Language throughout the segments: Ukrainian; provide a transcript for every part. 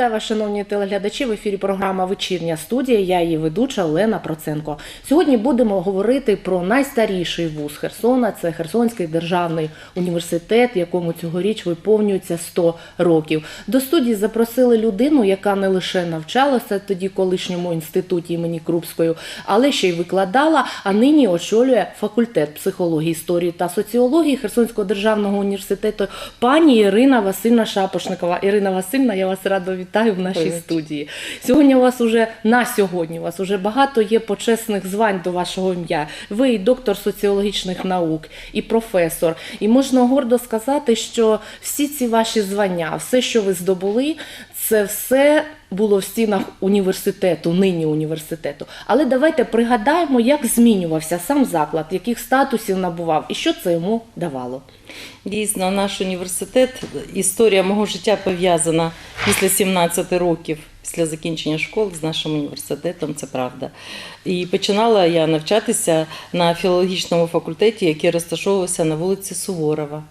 Вітаю вас, шановні телеглядачі. В ефірі програма Вечірня студія. Я її ведуча Олена Проценко. Сьогодні будемо говорити про найстаріший вуз Херсона. Це Херсонський державний університет, якому цьогоріч виповнюється 100 років. До студії запросили людину, яка не лише навчалася тоді колишньому інституті імені Крупської, але ще й викладала, а нині очолює факультет психології, історії та соціології Херсонського державного університету. Пані Ірина Васильівна Шапошникова. Ірина Васильівна, я вас радо вітаю в нашій Привіт. студії. Сьогодні у вас уже на сьогодні у вас уже багато є почесних звань до вашого ім'я. Ви і доктор соціологічних наук, і професор. І можна гордо сказати, що всі ці ваші звання, все, що ви здобули, це все було в стінах університету, нині університету. Але давайте пригадаємо, як змінювався сам заклад, яких статусів набував і що це йому давало. Дійсно, наш університет, історія мого життя пов'язана після 17 років після закінчення школи з нашим університетом, це правда. І починала я навчатися на філологічному факультеті, який розташовувався на вулиці Суворова.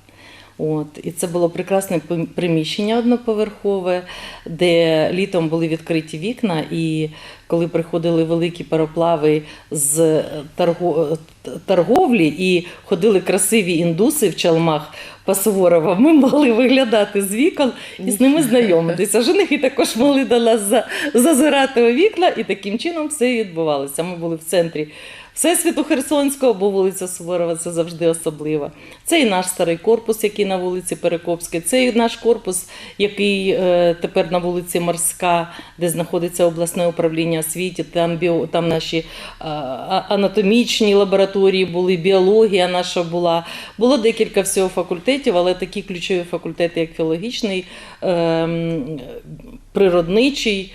От, і це було прекрасне приміщення одноповерхове, де літом були відкриті вікна, і коли приходили великі пароплави з торго- торговлі і ходили красиві індуси в чалмах по Суворова, ми могли виглядати з вікон і з ними знайомитися. Женихи також могли до нас зазирати у вікна, і таким чином все відбувалося. Ми були в центрі Всесвіту Херсонського, бо вулиця Суворова це завжди особлива. Це і наш старий корпус, який на вулиці Перекопській, це і наш корпус, який е, тепер на вулиці Морська, де знаходиться обласне управління освіти. Там біо, там наші е, анатомічні лабораторії були, біологія наша була. Було декілька всього факультетів, але такі ключові факультети, як філологічний, ем, природничий.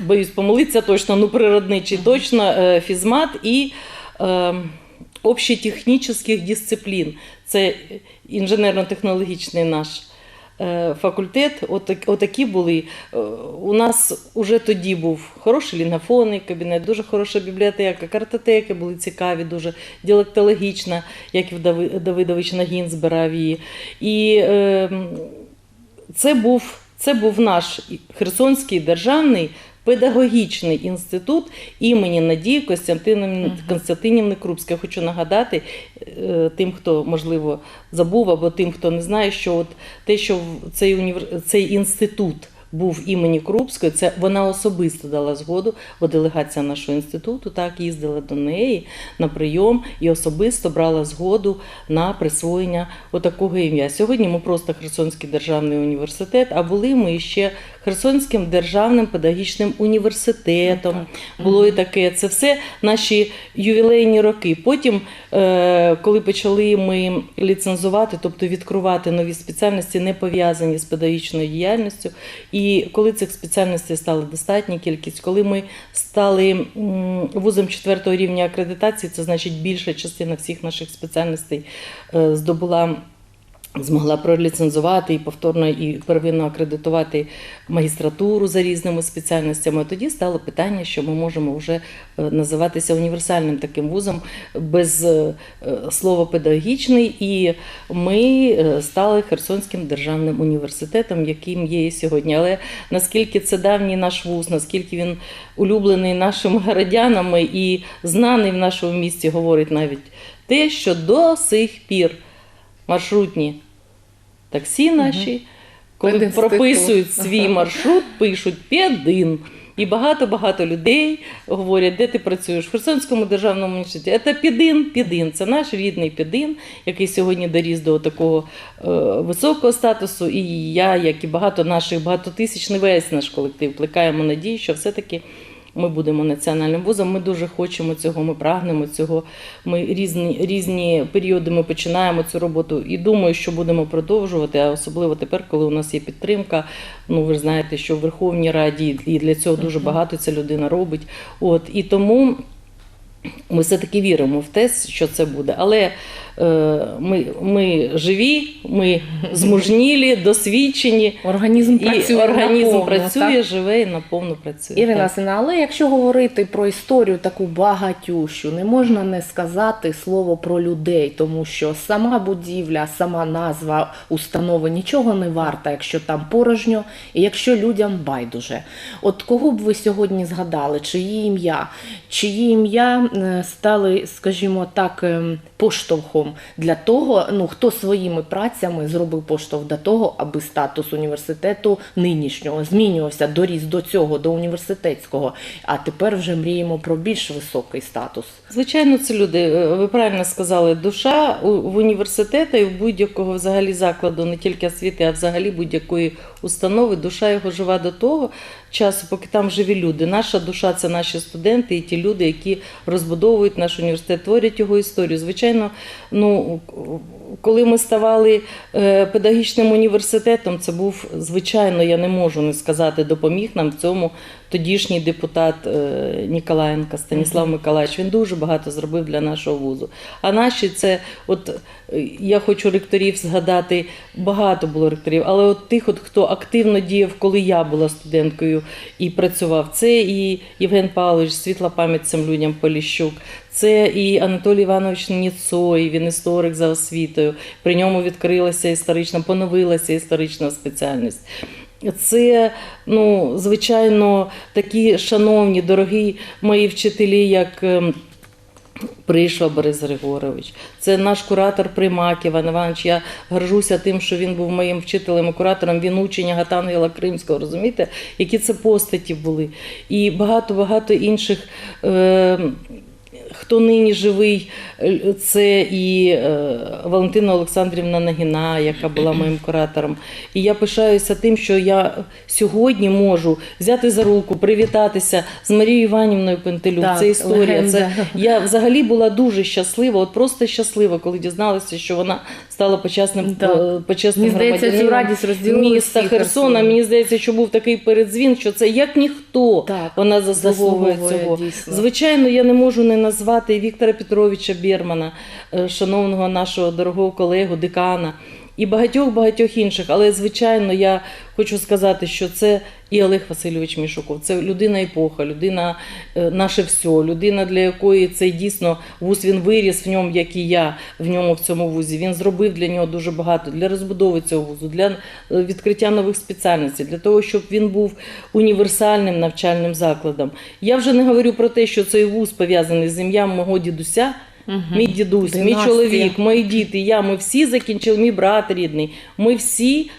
Боюсь помилитися точно, ну природничий точно, е, фізмат і е, общетехнічних дисциплін. Це інженерно-технологічний наш е, факультет. Отак, отакі були. Е, У нас уже тоді був хороший лінгофонний кабінет, дуже хороша бібліотека, картотеки були цікаві, дуже діалектологічна, як і Дави- Давидович Нагін збирав її. І е, це був, це був наш Херсонський державний педагогічний інститут імені Надії Костянтинівни Константинівни Крупської. Я хочу нагадати е, тим, хто можливо забув, або тим, хто не знає, що от те, що цей універ... цей інститут. Був імені Крупської, це вона особисто дала згоду, бо делегація нашого інституту так їздила до неї на прийом і особисто брала згоду на присвоєння отакого ім'я. Сьогодні ми просто Херсонський державний університет, а були ми ще Херсонським державним педагогічним університетом. Було і таке. Це все наші ювілейні роки. Потім, е, коли почали ми ліцензувати, тобто відкривати нові спеціальності, не пов'язані з педагогічною діяльністю. І коли цих спеціальностей стало достатня кількість, коли ми стали вузом четвертого рівня акредитації, це значить більша частина всіх наших спеціальностей е, здобула. Змогла проліцензувати і повторно і первинно акредитувати магістратуру за різними спеціальностями. Тоді стало питання, що ми можемо вже е, називатися універсальним таким вузом без е, слова педагогічний. І ми е, стали Херсонським державним університетом, яким є сьогодні. Але наскільки це давній наш вуз, наскільки він улюблений нашими городянами і знаний в нашому місті, говорить навіть те, що до сих пір маршрутні таксі наші, коли Пединститут. прописують свій маршрут, пишуть «Пєдин». І багато-багато людей говорять, де ти працюєш в Херсонському державному університеті. Це Підин, Підин. Це наш рідний Підин, який сьогодні доріс до такого е, високого статусу. І я, як і багато наших багатотисячний весь наш колектив, плекаємо надію, що все-таки ми будемо національним вузом. Ми дуже хочемо цього, ми прагнемо цього. Ми різні, різні періоди ми починаємо цю роботу і думаю, що будемо продовжувати, а особливо тепер, коли у нас є підтримка. Ну, ви ж знаєте, що в Верховній Раді і для цього дуже багато ця людина робить. От і тому ми все-таки віримо в те, що це буде. Але ми, ми живі, ми змужнілі, досвідчені. Організм І працює організм наповну, працює, так? живе і наповну працює. Ірина. Сина, але якщо говорити про історію таку багатющу, не можна не сказати слово про людей, тому що сама будівля, сама назва установи нічого не варта, якщо там порожньо, і якщо людям байдуже. От кого б ви сьогодні згадали, чиї ім'я, чиї ім'я е, стали, скажімо так, ем, поштовхом для того, ну хто своїми працями зробив поштовх до того, аби статус університету нинішнього змінювався, доріс до цього, до університетського. А тепер вже мріємо про більш високий статус. Звичайно, це люди. е, Ви правильно сказали, душа в університету і в будь-якого взагалі закладу, не тільки освіти, а взагалі будь-якої установи, душа його жива до того часу, поки там живі люди. Наша душа це наші студенти і ті люди, які розбудовують наш університет, творять його історію. Звичайно, ну коли ми ставали е, педагогічним університетом, це був звичайно, я не можу не сказати, допоміг нам в цьому тодішній депутат е, Ніколаєнка Станіслав Миколаївич. Він дуже багато зробив для нашого вузу. А наші це, от е, я хочу ректорів згадати, багато було ректорів, але от тих, от, хто активно діяв, коли я була студенткою і працював, це і Євген Павлович, світла пам'ять цим людям Поліщук. Це і Анатолій Іванович Ніцой, він історик за освітою. При ньому відкрилася історична, поновилася історична спеціальність. Це, ну, звичайно, такі шановні, дорогі мої вчителі, як. ем, Пришва Борис Григорович, це наш куратор Примак Іван Іванович. Я горжуся тим, що він був моїм вчителем і куратором. Він учень Гатангела Кримського. Розумієте, які це постаті були, і багато багато інших. Е- Хто нині живий, е, це і е, Валентина Олександрівна Нагіна, яка була моїм куратором. І я пишаюся тим, що я сьогодні можу взяти за руку, привітатися з Марією Іванівною Пентелюк. Так, це історія. легенда. Це я взагалі була дуже щаслива, от просто щаслива, коли дізналася, що вона стала почесним Так. е, почесним Мені здається, цю радість розділили міста Херсона. Мені здається, що був такий передзвін, що це як ніхто Так, вона заслуговує заслуговує, цього. дійсно. Звичайно, я не можу не назвати Віктора Петровича Бірмана, е, шановного нашого дорогого колегу, декана. І багатьох багатьох інших, але звичайно, я хочу сказати, що це і Олег Васильович Мішуков. Це людина епоха, людина е, наше все, людина, для якої цей дійсно вуз він виріс в ньому, як і я в ньому в цьому вузі. Він зробив для нього дуже багато для розбудови цього вузу, для е, відкриття нових спеціальностей, для того, щоб він був універсальним навчальним закладом. Я вже не говорю про те, що цей вуз пов'язаний з ім'ям мого дідуся. Мій дідусь, мій чоловік, мої діти, я, ми всі закінчили, мій брат рідний. Ми всі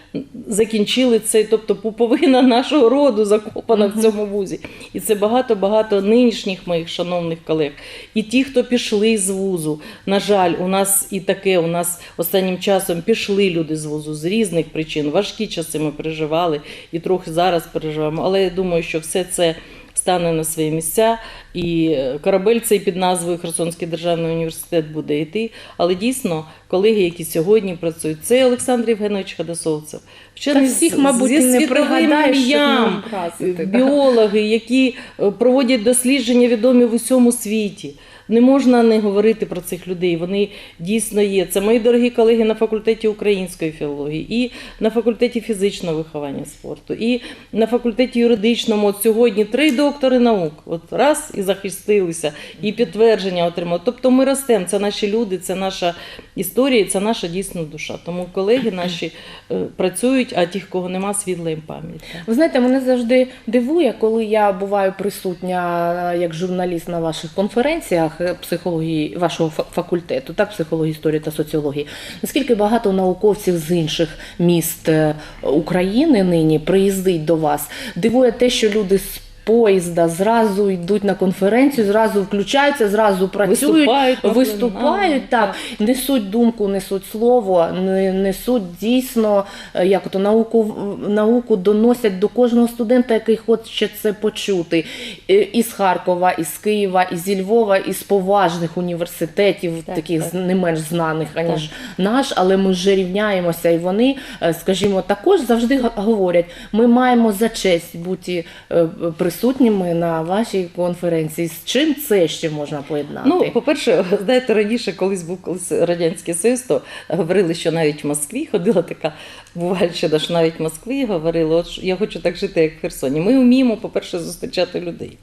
закінчили цей, тобто пуповина нашого роду закопана в цьому вузі. І це багато-багато нинішніх моїх шановних колег. І ті, хто пішли з вузу. На жаль, у нас і таке, у нас останнім часом пішли люди з вузу з різних причин. Важкі часи ми переживали і трохи зараз переживаємо. Але я думаю, що все це стане на свої місця, і е, корабель цей під назвою Херсонський державний університет буде йти. Але дійсно, колеги, які сьогодні працюють, це Олександр Євгенович Ходосовцев. Та всіх, мабуть, зі не пригадаєш, образити, да. біологи, які е, проводять дослідження відомі в усьому світі. Не можна не говорити про цих людей. Вони дійсно є. Це мої дорогі колеги на факультеті української філології, і на факультеті фізичного виховання спорту, і на факультеті юридичному. От сьогодні три доктори наук. От раз і захистилися, і підтвердження отримали. Тобто ми ростемо. Це наші люди, це наша історія, це наша дійсно душа. Тому колеги наші е, працюють, а тих, кого нема, світла їм пам'ять. Ви знаєте, мене завжди дивує, коли я буваю присутня е, як журналіст на ваших конференціях психології вашого факультету, так, психології, історії та соціології. Наскільки багато науковців з інших міст е, України нині приїздить до вас? Дивує те, що люди з поїзда зразу йдуть на конференцію, зразу включаються, зразу працюють, Виступають, виступають так. так, несуть думку, несуть слово, несуть дійсно е, як то науку науку доносять до кожного студента, який хоче це почути. Із Харкова, із Києва, із Львова, із поважних університетів, Так, таких так. не менш знаних аніж наш, але ми вже рівняємося, і вони, е, скажімо, також завжди говорять: ми маємо за честь бути е, присутніми присутніми на вашій конференції. З чим це ще можна поєднати? Ну, по-перше, знаєте, раніше, колись був колись Радянський Союз, то говорили, що навіть в Москві ходила така бувальщина, що навіть в Москві говорили, от я хочу так жити, як в Херсоні. Ми вміємо, по-перше, зустрічати людей.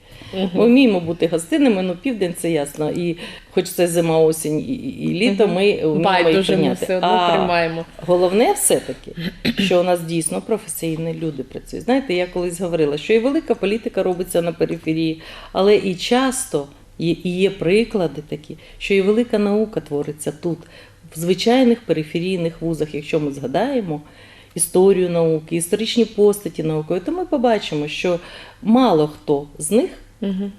Ми вміємо бути гостинними, ну південь це ясно. І хоч це зима, осінь і, і- літо, Мгм. ми вміємо їх прийняти. все одно А приймаємо. Головне все-таки, що у нас дійсно професійні люди працюють. Знаєте, я колись говорила, що і велика політика робиться на периферії, але і часто є, і є приклади такі, що і велика наука твориться тут, в звичайних периферійних вузах, якщо ми згадаємо. Історію науки, історичні постаті наукової, то ми побачимо, що мало хто з них Угу.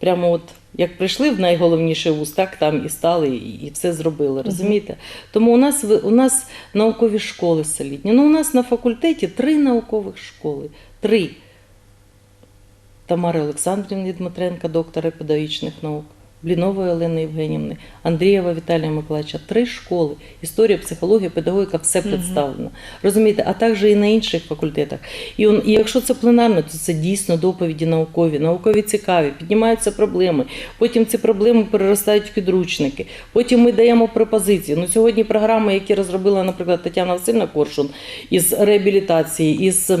Прямо от як прийшли в найголовніший вуз, так там і стали, і, і все зробили. Розумієте? Тому у нас у нас наукові школи солідні. Ну, у нас на факультеті три наукових школи. Три. Тамара Олександрівна Дмитренка, доктора педагогічних наук, Блінової Олени Євгенівни, Андрієва Віталія Миколаївича. Три школи. Історія, психологія, педагогіка все представлено. Розумієте, а також і на інших факультетах. І, он, і якщо це пленарно, то це дійсно доповіді наукові, наукові цікаві, піднімаються проблеми. Потім ці проблеми переростають в підручники. Потім ми даємо пропозиції. Ну, сьогодні програми, які розробила, наприклад, Тетяна Васильівна Коршун із реабілітації, із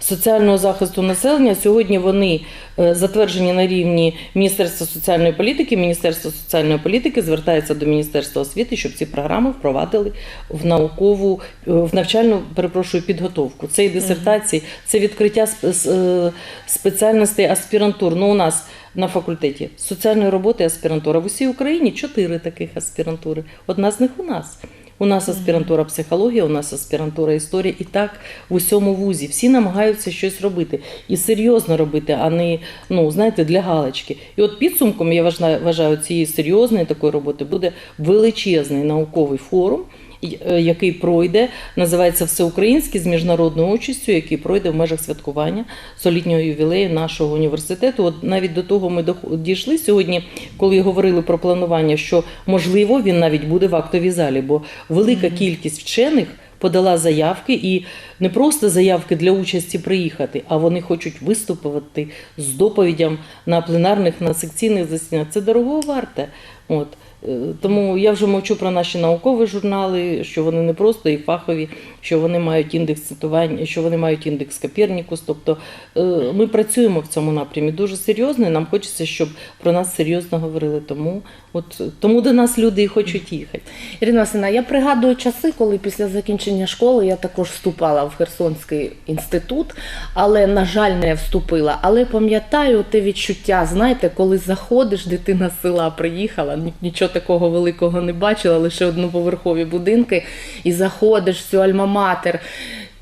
соціального захисту населення. Сьогодні вони е, затверджені на рівні Міністерства соціальної політики. Міністерство соціальної політики звертається до Міністерства освіти, щоб ці програми впровадили в наукову, е, в навчальну, перепрошую, підготовку. Це і дисертації, це відкриття е, спеціальностей аспірантур. Ну, у нас на факультеті соціальної роботи аспірантура. В усій Україні чотири таких аспірантури. Одна з них у нас. У нас аспірантура психологія, у нас аспірантура історія, і так в усьому вузі. Всі намагаються щось робити і серйозно робити, а не ну знаєте, для галочки. І от підсумком я вважаю, вважаю цієї серйозної такої роботи буде величезний науковий форум. Е, Який пройде, називається Всеукраїнський з міжнародною участю, який пройде в межах святкування солітнього ювілею нашого університету. От навіть до того ми дійшли сьогодні, коли говорили про планування, що можливо він навіть буде в актовій залі, бо велика кількість вчених подала заявки і не просто заявки для участі приїхати, а вони хочуть виступити з доповідям на пленарних, на секційних засіданнях. Це дорого варте. От. Е, Тому я вже мовчу про наші наукові журнали, що вони не просто і фахові, що вони мають індекс цитування, що вони мають індекс Копернікус. Тобто е, ми працюємо в цьому напрямі дуже серйозно, і нам хочеться, щоб про нас серйозно говорили. Тому, от, тому до нас люди і хочуть їхати. Ірина Васильівна, я пригадую часи, коли після закінчення школи я також вступала в Херсонський інститут, але, на жаль, не вступила. Але пам'ятаю те відчуття, знаєте, коли заходиш, дитина з села приїхала, нічого такого великого не бачила, лише одноповерхові будинки, і заходиш в цю альма-матер.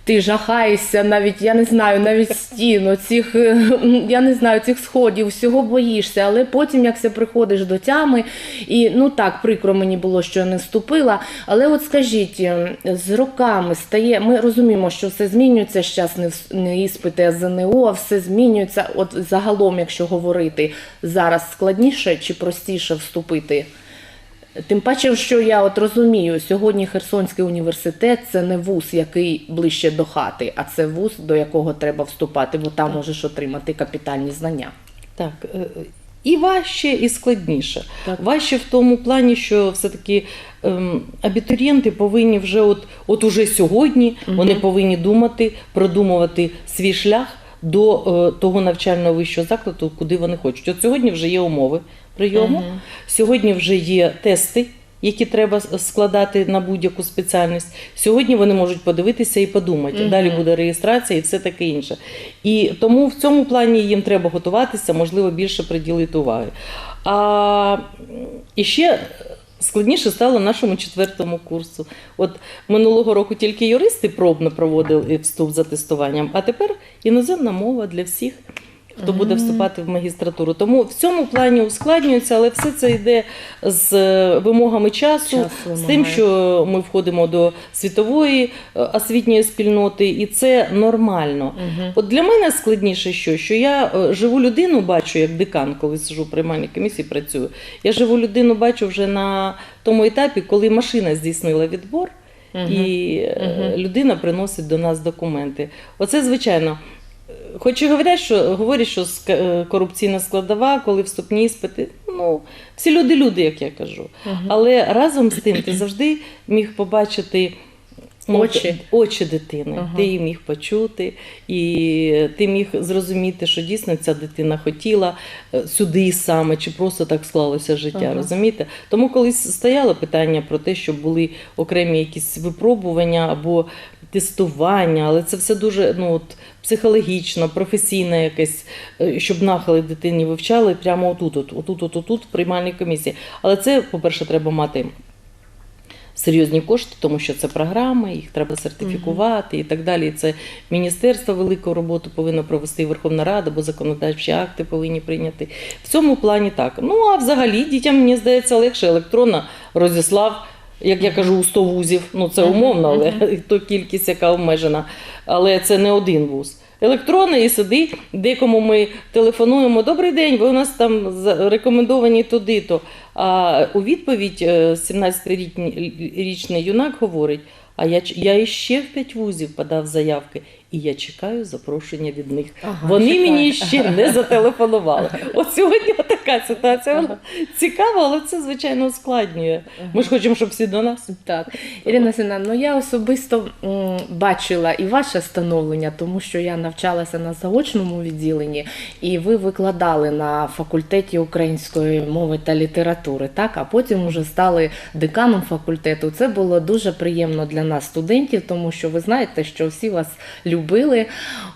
Ти жахаєшся навіть, я не знаю, навіть стін, цих, я не знаю, цих сходів, всього боїшся, але потім, як все приходиш до тями, і ну так, прикро мені було, що я не вступила. Але от скажіть, е, з роками стає, ми розуміємо, що все змінюється, зараз не, іспити, а ЗНО, все змінюється. От загалом, якщо говорити, зараз складніше чи простіше вступити? Тим паче, що я от розумію, сьогодні Херсонський університет це не вуз, який ближче до хати, а це вуз, до якого треба вступати, бо там можеш отримати капітальні знання. Так, е, і важче, і складніше. Так. Важче в тому плані, що все-таки ем, абітурієнти повинні вже от, от уже сьогодні вони повинні думати, продумувати свій шлях до е, того навчального вищого закладу, куди вони хочуть. От сьогодні вже є умови прийому, Мгм. сьогодні вже є тести. Які треба складати на будь-яку спеціальність. Сьогодні вони можуть подивитися і подумати. Мгм. Далі буде реєстрація і все таке інше. І тому в цьому плані їм треба готуватися, можливо, більше приділити уваги. А і ще складніше стало нашому четвертому курсу. От минулого року тільки юристи пробно проводили вступ за тестуванням, а тепер іноземна мова для всіх. Хто буде вступати в магістратуру. Тому в цьому плані ускладнюється, але все це йде з е, вимогами часу, Час з тим, що ми входимо до світової е, освітньої спільноти, і це нормально. От для мене складніше, що, що я е, живу людину бачу як декан, коли сижу в приймальній комісії, працюю. Я живу людину бачу вже на тому етапі, коли машина здійснила відбор, Мгм. і е, Мгм. людина приносить до нас документи. Оце, звичайно. Хоч і говорять, що говорять, що е, корупційна складова, коли вступні іспити, ну всі люди люди, як я кажу. Але разом з тим ти завжди міг побачити. ну, Очі. очі дитини. Ага. Ти її міг почути, і ти міг зрозуміти, що дійсно ця дитина хотіла е, сюди саме, чи просто так склалося життя. Ага. Розумієте? Тому колись стояло питання про те, щоб були окремі якісь випробування або тестування, але це все дуже ну, от, психологічно, професійно якесь, е, щоб нахили дитині вивчали прямо отут, от, отут, от, отут, в приймальній комісії. Але це, по-перше, треба мати серйозні кошти, тому що це програми, їх треба сертифікувати і так далі. І Це міністерство велику роботу повинно провести, Верховна Рада, бо законодавчі акти повинні прийняти. В цьому плані так. Ну а взагалі дітям мені здається легше електронно розіслав. Як я кажу, у 100 вузів, ну це умовно, але то кількість, яка обмежена. Але це не один вуз. Електронний і сиди, декому ми телефонуємо. Добрий день, ви у нас там рекомендовані туди-то. А у відповідь е, 17-річний юнак говорить: а я, я іще в п'ять вузів подав заявки, і я чекаю запрошення від них. Ага, Вони чекаю. мені ще не зателефонували. От сьогодні така ситуація. Вона цікава, але це звичайно ускладнює. Ми ж хочемо, щоб всі до нас. Так, Ірина Сина, ну я особисто бачила і ваше становлення, тому що я навчалася на заочному відділенні, і ви викладали на факультеті української мови та літератури, так, а потім вже стали деканом факультету. Це було дуже приємно для нас, студентів, тому що ви знаєте, що всі вас любили.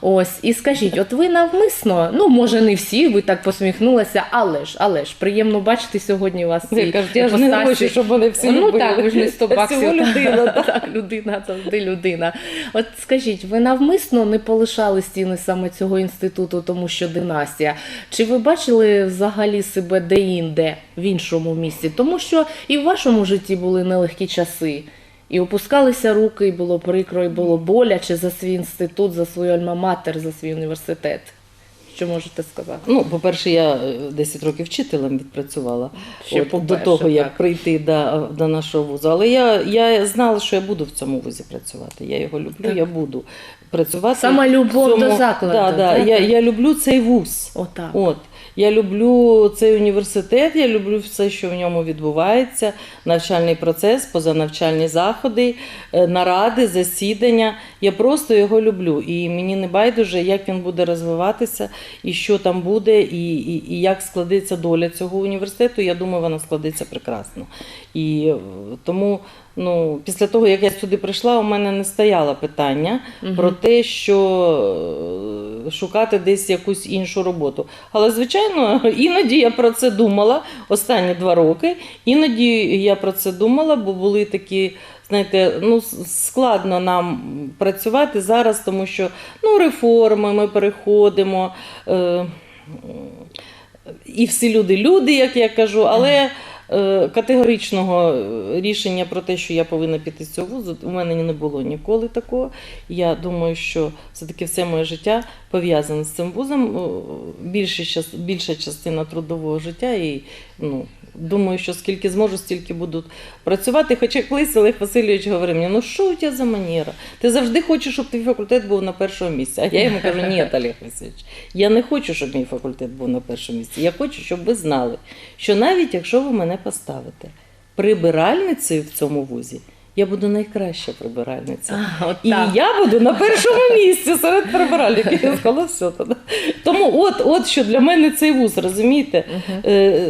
Ось, і скажіть, от ви навмисно, ну може не всі, ви так посміхнулися, але ж, але ж приємно бачити сьогодні вас. Я кажу, я ж не хочу, щоб вони всі Ну любили. так, ви ж не 100 баксів. всього людина. так, так, людина завжди людина. От скажіть, ви навмисно не полишали стіни саме цього інституту, тому що династія? Чи ви бачили взагалі себе де-інде в іншому місці? Тому що і в вашому житті були нелегкі часи. І опускалися руки, і було прикро, і було боляче за свій інститут, за свою альма-матер, за свій університет. Що можете сказати? Ну, по-перше, я е, 10 років вчителем відпрацювала Ще от, до того, як так. прийти до, до нашого вузу. Але я, я знала, що я буду в цьому вузі працювати. Я його люблю, Так. я буду працювати. Сама любов цьому- до закладу, Да, да, так? я, я люблю цей вуз. Отак. От. Я люблю цей університет, я люблю все, що в ньому відбувається, навчальний процес, позанавчальні заходи, е, наради, засідання. Я просто його люблю. І мені не байдуже, як він буде розвиватися, і що там буде, і, і, і як складеться доля цього університету. Я думаю, вона складеться прекрасно. І е, тому. Ну, після того, як я сюди прийшла, у мене не стояло питання Мгм. про те, що е, шукати десь якусь іншу роботу. Але, звичайно, іноді я про це думала останні два роки. Іноді я про це думала, бо були такі. Знаєте, ну складно нам працювати зараз, тому що ну, реформи, ми переходимо. Е, і всі люди люди, як я кажу, але категоричного е, рішення про те, що я повинна піти з цього вузу, у мене не було ніколи такого. Я думаю, що все-таки все моє життя пов'язане з цим вузом. О, Більша, більша частина трудового життя. І ну, думаю, що скільки зможу, стільки буду працювати. Хоча колись Олег Васильович говорив мені, ну що у тебе за манера? Ти завжди хочеш, щоб твій факультет був на першому місці. А я йому кажу, ні, Олег Васильович, я не хочу, щоб мій факультет був на першому місці. Я хочу, щоб ви знали, що навіть якщо ви мене поставите прибиральницею в цьому вузі, я буду найкраща прибиральниця. А, от І так. я буду на першому місці серед прибиральників. Я сказала, все тоді. Тому от, от що для мене цей вуз, розумієте? Е,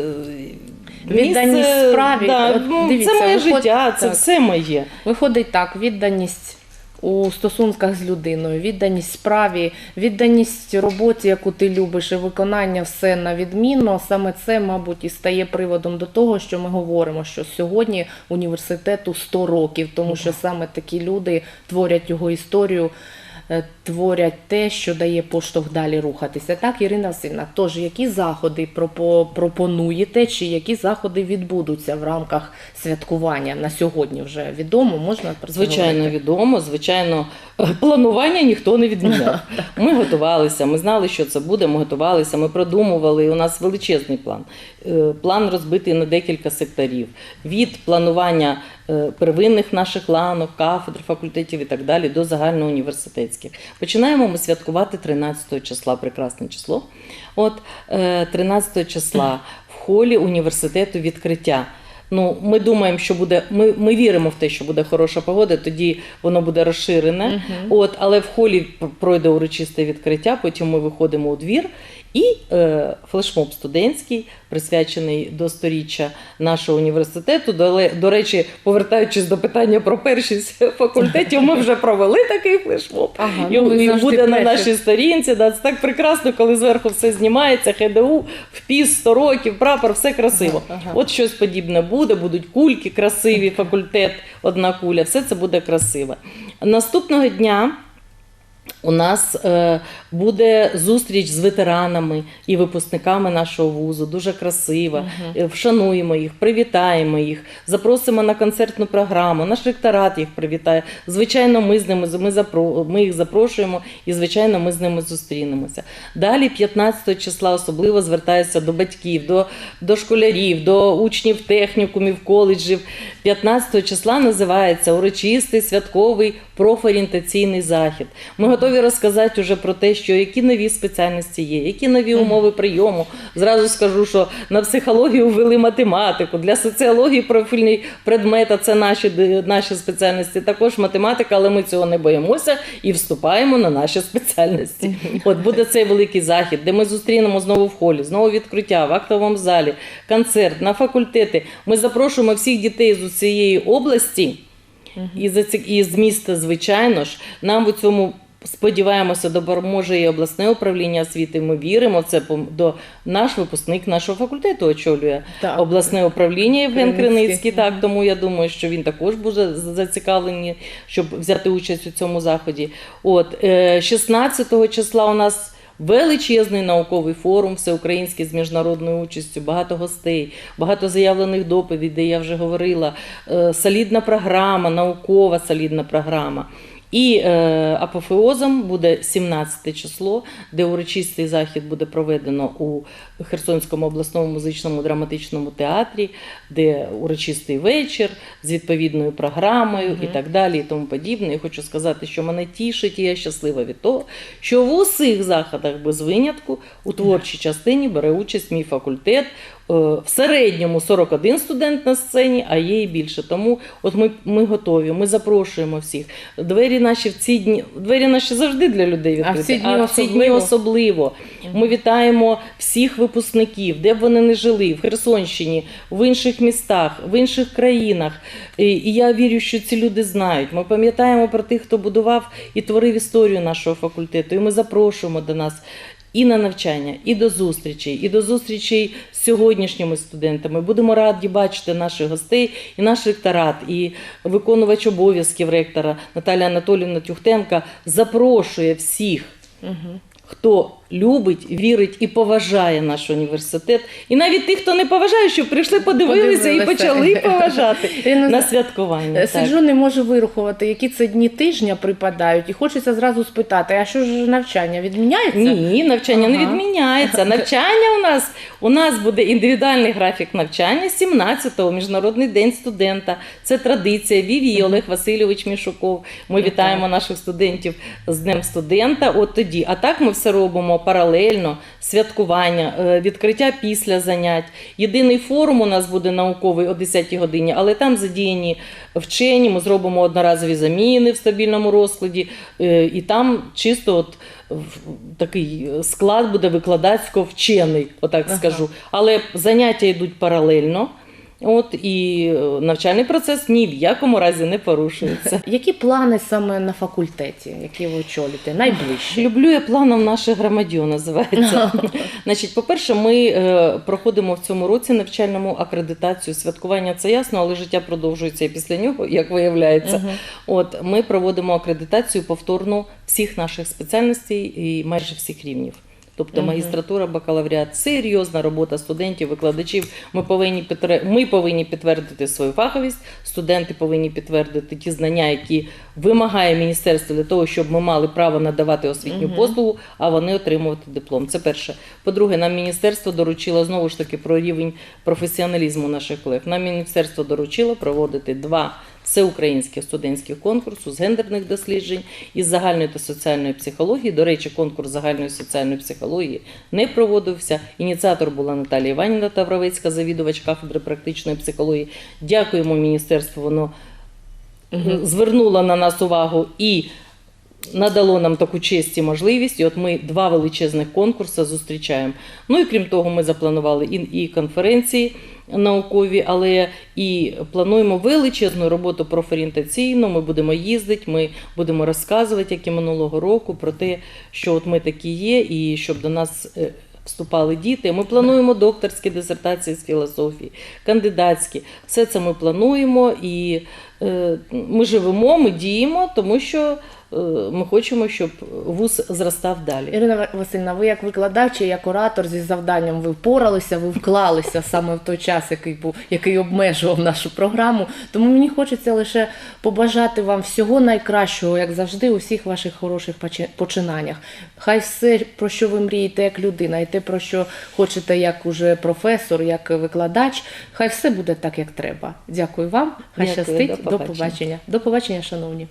Відданість справі. Да, От ну, дивіться, це моє виход- життя, це так. все моє. Виходить так, відданість у стосунках з людиною, відданість справі, відданість роботі, яку ти любиш, і виконання все на відмінно. Саме це, мабуть, і стає приводом до того, що ми говоримо, що сьогодні університету 100 років, тому що саме такі люди творять його історію. Е, Творять те, що дає поштовх далі рухатися. Так, Ірина Васильівна, тож які заходи пропонуєте, чи які заходи відбудуться в рамках святкування на сьогодні вже відомо? Можна про Звичайно, відомо. Звичайно, планування ніхто не відміняв. Ми готувалися, ми знали, що це буде. Ми готувалися, ми продумували. У нас величезний план. е, план розбитий на декілька секторів: від планування е, первинних наших ланок, кафедр, факультетів і так далі до загальноуніверситетських. Починаємо ми святкувати 13 числа, прекрасне число. От е, 13 числа в холі університету відкриття. Ну, ми думаємо, що буде. Ми, ми віримо в те, що буде хороша погода, тоді воно буде розширене. От, але в холі пройде урочисте відкриття. Потім ми виходимо у двір. І е, флешмоб студентський, присвячений до сторіччя нашого університету. До, до речі, повертаючись до питання про першість факультетів, ми вже провели такий флешмоб. Ага, і ну, і буде на нашій сторінці. Да, це так прекрасно, коли зверху все знімається, ХДУ, впіс 100 років, прапор, все красиво. Ага, ага. От щось подібне буде, будуть кульки красиві, факультет, одна куля, все це буде красиво. Наступного дня. У нас е, буде зустріч з ветеранами і випускниками нашого вузу. Дуже красива. Е, Вшануємо їх, привітаємо їх, запросимо на концертну програму. Наш ректорат їх привітає. Звичайно, ми з ними ми, запро, ми їх запрошуємо і, звичайно, ми з ними зустрінемося. Далі, 15 числа, особливо звертаюся до батьків, до, до школярів, до учнів технікумів, коледжів. 15 числа називається урочистий святковий профорієнтаційний захід. Ми готові розказати вже про те, що які нові спеціальності є, які нові умови прийому. Зразу скажу, що на психологію ввели математику, для соціології профільний предмет, а це наші, наші спеціальності, також математика, але ми цього не боїмося і вступаємо на наші спеціальності. От буде цей великий захід, де ми зустрінемо знову в холі, знову відкриття в актовому залі, концерт на факультети. Ми запрошуємо всіх дітей з усієї області. І, за ці- і з міста, звичайно ж, нам у цьому сподіваємося, допоможе і обласне управління освіти. Ми віримо в це. До наш випускник нашого факультету очолює Так. обласне управління Євген Криницький. Так, тому я думаю, що він також буде зацікавлений, щоб взяти участь у цьому заході. От е, 16 числа у нас. Величезний науковий форум, всеукраїнський з міжнародною участю, багато гостей, багато заявлених доповідей, я вже говорила. Е, солідна програма, наукова солідна програма. І е, апофеозом буде 17 число, де урочистий захід буде проведено у Херсонському обласному музичному драматичному театрі, де урочистий вечір з відповідною програмою і так далі, і тому подібне. І хочу сказати, що мене тішить, і я щаслива від того, що в усіх заходах без винятку у творчій частині бере участь мій факультет. Е, В середньому 41 студент на сцені, а є і більше. Тому от ми, ми готові, ми запрошуємо всіх. Двері наші в ці дні, двері наші завжди для людей А в ці дні ці дні особливо? особливо. Ми вітаємо всіх випускників, де б вони не жили, в Херсонщині, в інших містах, в інших країнах. І, я вірю, що ці люди знають. Ми пам'ятаємо про тих, хто будував і творив історію нашого факультету. І ми запрошуємо до нас. І на навчання, і до зустрічей, і до зустрічей з сьогоднішніми студентами. Будемо раді бачити наших гостей і наш ректорат, і виконувач обов'язків ректора Наталія Анатоліївна Тюхтенка запрошує всіх хто любить, вірить і поважає наш університет, і навіть тих, хто не поважає, щоб прийшли, подивилися, і почали поважати на святкування. Е, Так. Не можу вирахувати, які це дні тижня припадають, і хочеться зразу спитати: а що ж навчання відміняється? Ні, навчання не відміняється. Навчання у нас у нас буде індивідуальний графік навчання 17-го, Міжнародний день студента. Це традиція. Вівій Олег Васильович Мішуков. Ми Ну, вітаємо наших студентів з Днем студента. От тоді. А так ми все робимо паралельно, святкування, е, відкриття після занять. Єдиний форум у нас буде науковий о 10-й годині, але там задіяні вчені. Ми зробимо одноразові заміни в стабільному розкладі, е, і там чисто от такий склад буде викладацько вчений, отак Ага. скажу. Але заняття йдуть паралельно. От і е, навчальний процес ні в якому разі не порушується. Які плани саме на факультеті, які ви очолюєте? Найближчі? Люблю я планом наше громадіо називається. Значить, по-перше, ми е, проходимо в цьому році навчальному акредитацію. Святкування це ясно, але життя продовжується і після нього, як виявляється. От ми проводимо акредитацію повторну всіх наших спеціальностей і майже всіх рівнів. Тобто магістратура, бакалавріат, серйозна робота студентів, викладачів. Ми повинні ми повинні підтвердити свою фаховість. Студенти повинні підтвердити ті знання, які вимагає міністерство для того, щоб ми мали право надавати освітню послугу, а вони отримувати диплом. Це перше. По-друге, нам міністерство доручило знову ж таки про рівень професіоналізму наших колег. Нам міністерство доручило проводити два всеукраїнських студентських конкурсу з гендерних досліджень із загальної та соціальної психології. До речі, конкурс загальної соціальної психології не проводився. Ініціатор була Наталія Іванівна Тавровецька, завідувач кафедри практичної психології. Дякуємо міністерству. Воно Мгм. звернуло на нас увагу і надало нам таку честь і можливість. І от ми два величезних конкурси зустрічаємо. Ну і крім того, ми запланували і, конференції наукові, але і плануємо величезну роботу профорієнтаційну. Ми будемо їздити, ми будемо розказувати, як і минулого року, про те, що от ми такі є, і щоб до нас. е, Вступали діти. Ми плануємо докторські дисертації з філософії, кандидатські. Все це ми плануємо і ми живемо, ми діємо, тому що е, ми хочемо, щоб вуз зростав далі. Ірина Васильівна, ви як викладач і як оратор зі завданням ви впоралися, ви вклалися саме в той час, який був, який обмежував нашу програму. Тому мені хочеться лише побажати вам всього найкращого, як завжди, у всіх ваших хороших почи- починаннях. Хай все, про що ви мрієте як людина, і те, про що хочете як уже професор, як викладач, хай все буде так, як треба. Дякую вам. Хай Дякую, щастить побачення. До побачення, До побачення шановні.